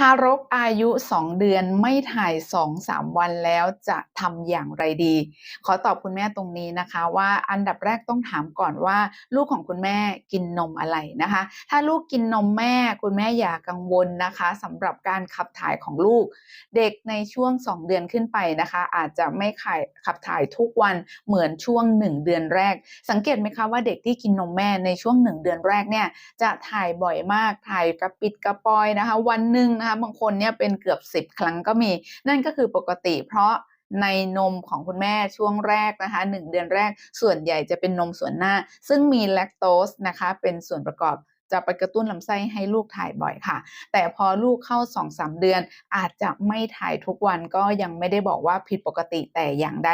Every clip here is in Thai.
ทารกอายุ 2 เดือนไม่ถ่าย 2-3 วันแล้วจะทำอย่างไรดี ขอตอบคุณแม่ตรงนี้นะคะ ว่าอันดับแรกต้องถามก่อนว่า ลูกของคุณแม่กินนมอะไรนะคะ ถ้าลูกกินนมแม่คุณแม่อย่ากังวลนะคะสำหรับการขับถ่ายของลูก เด็กในช่วง 2 เดือนขึ้นไปนะคะ อาจจะไม่ขายขับถ่ายทุกวันเหมือนช่วง 1 เดือนแรก สังเกตไหมคะว่าเด็กที่กินนมแม่ในช่วง 1 เดือนแรกเนี่ยจะถ่ายบ่อยมากถ่ายกระปิดกระปอยนะคะ วันหนึ่งนะคะบางคนเนี่ยเป็นเกือบ 10 ครั้งก็มี นั่นก็คือปกติ เพราะในนมของคุณแม่ช่วงแรกนะคะ1เดือนแรกส่วนใหญ่จะเป็นนมส่วนหน้า ซึ่งมีแลคโตสนะคะเป็นส่วนประกอบ จะไปกระตุ้นลำไส้ให้ลูกถ่ายบ่อยค่ะ แต่พอลูกเข้า 2-3 เดือน อาจจะไม่ถ่ายทุกวันก็ยังไม่ได้บอกว่าผิดปกติแต่อย่างใด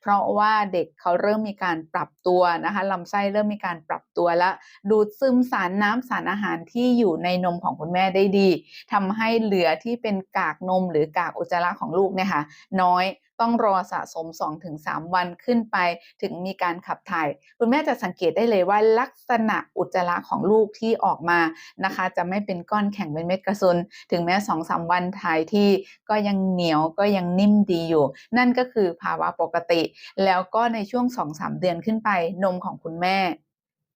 เพราะว่าเด็กเขาเริ่มมีการปรับตัวนะคะลำไส้เริ่มมีการปรับตัวและดูดซึมสารน้ำสารอาหารที่อยู่ในนมของคุณแม่ได้ดีทำให้เหลือที่เป็นกากนมหรือกากอุจจาระของลูกเนี่ยค่ะน้อยต้องรอสะสม 2-3 วันขึ้นไป ถึงมีการขับถ่าย คุณแม่จะสังเกตได้เลยว่าลักษณะอุจจาระของลูกที่ออกมานะคะ จะไม่เป็นก้อนแข็งเป็นเม็ดกระสุน ถึงแม้2-3วันถ่ายที่ก็ยังเหนียวก็ยังนิ่มดีอยู่ นั่นก็คือภาวะปกติ แล้วก็ในช่วง2-3เดือนขึ้นไปนมของคุณแม่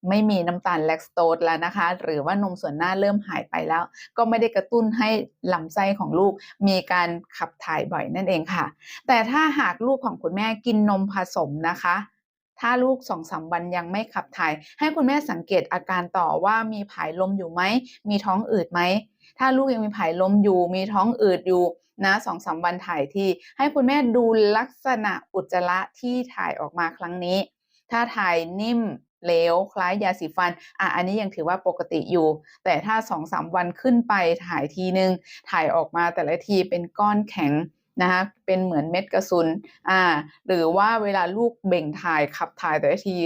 ไม่มีน้ำตาลแลคโตสแล้วนะคะ หรือว่านมส่วนหน้าเริ่มหายไปแล้ว ก็ไม่ได้กระตุ้นให้ลำไส้ของลูก มีการขับถ่ายบ่อยนั่นเองค่ะ แต่ถ้าหากลูกของคุณแม่กินนมผสมนะคะ ถ้าลูกสองสาวันยังไม่ขับถ่าย ให้คุณแม่สังเกตอาการต่อว่ามีผายลมอยู่ไหม มีท้องอืดไหม ถ้าลูกยังมีผายลมอยู่ มีท้องอืดอยู่นะสองสาวันถ่ายที่ ให้คุณแม่ดูลักษณะอุจจาระที่ถ่ายออกมาครั้งนี้ ถ้าถ่ายนิ่มเหลวคล้ายยาสีฟัน อะ อันนี้ยังถือว่าปกติอยู่ แต่ถ้าสองสามวันขึ้นไปถ่ายทีนึง ถ่ายออกมาแต่ละทีเป็นก้อนแข็ง นะคะเป็นเหมือนเม็ดกระสุนอ่าหรือว่าเวลาลูกเบ่งถ่ายขับถ่ายแต่ละที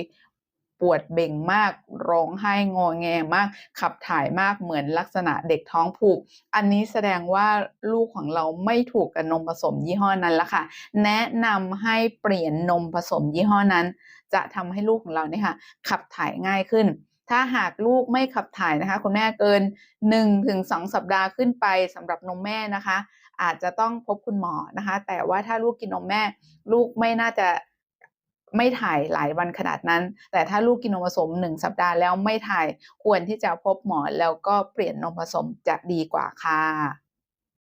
ปวดเบ่งมากร้องไห้งอแงมาก ขับถ่ายมากเหมือนลักษณะเด็กท้องผูก อันนี้แสดงว่าลูกของเราไม่ถูกกับนมผสมยี่ห้อนั้นละค่ะ แนะนำให้เปลี่ยนนมผสมยี่ห้อนั้น จะทำให้ลูกของเราเนี่ยค่ะขับถ่ายง่ายขึ้น ถ้าหากลูกไม่ขับถ่ายนะคะ คุณแม่เกิน 1-2 สัปดาห์ขึ้นไปสำหรับนมแม่นะคะ อาจจะต้องพบคุณหมอนะคะ แต่ว่าถ้าลูกกินนมแม่ ลูกไม่น่าจะไม่ถ่ายหลายวันขนาดนั้น แต่ถ้าลูกกินนมผสม 1 สัปดาห์แล้วไม่ถ่ายควรที่จะพบหมอแล้วก็เปลี่ยนนมผสมจะดีกว่าค่ะ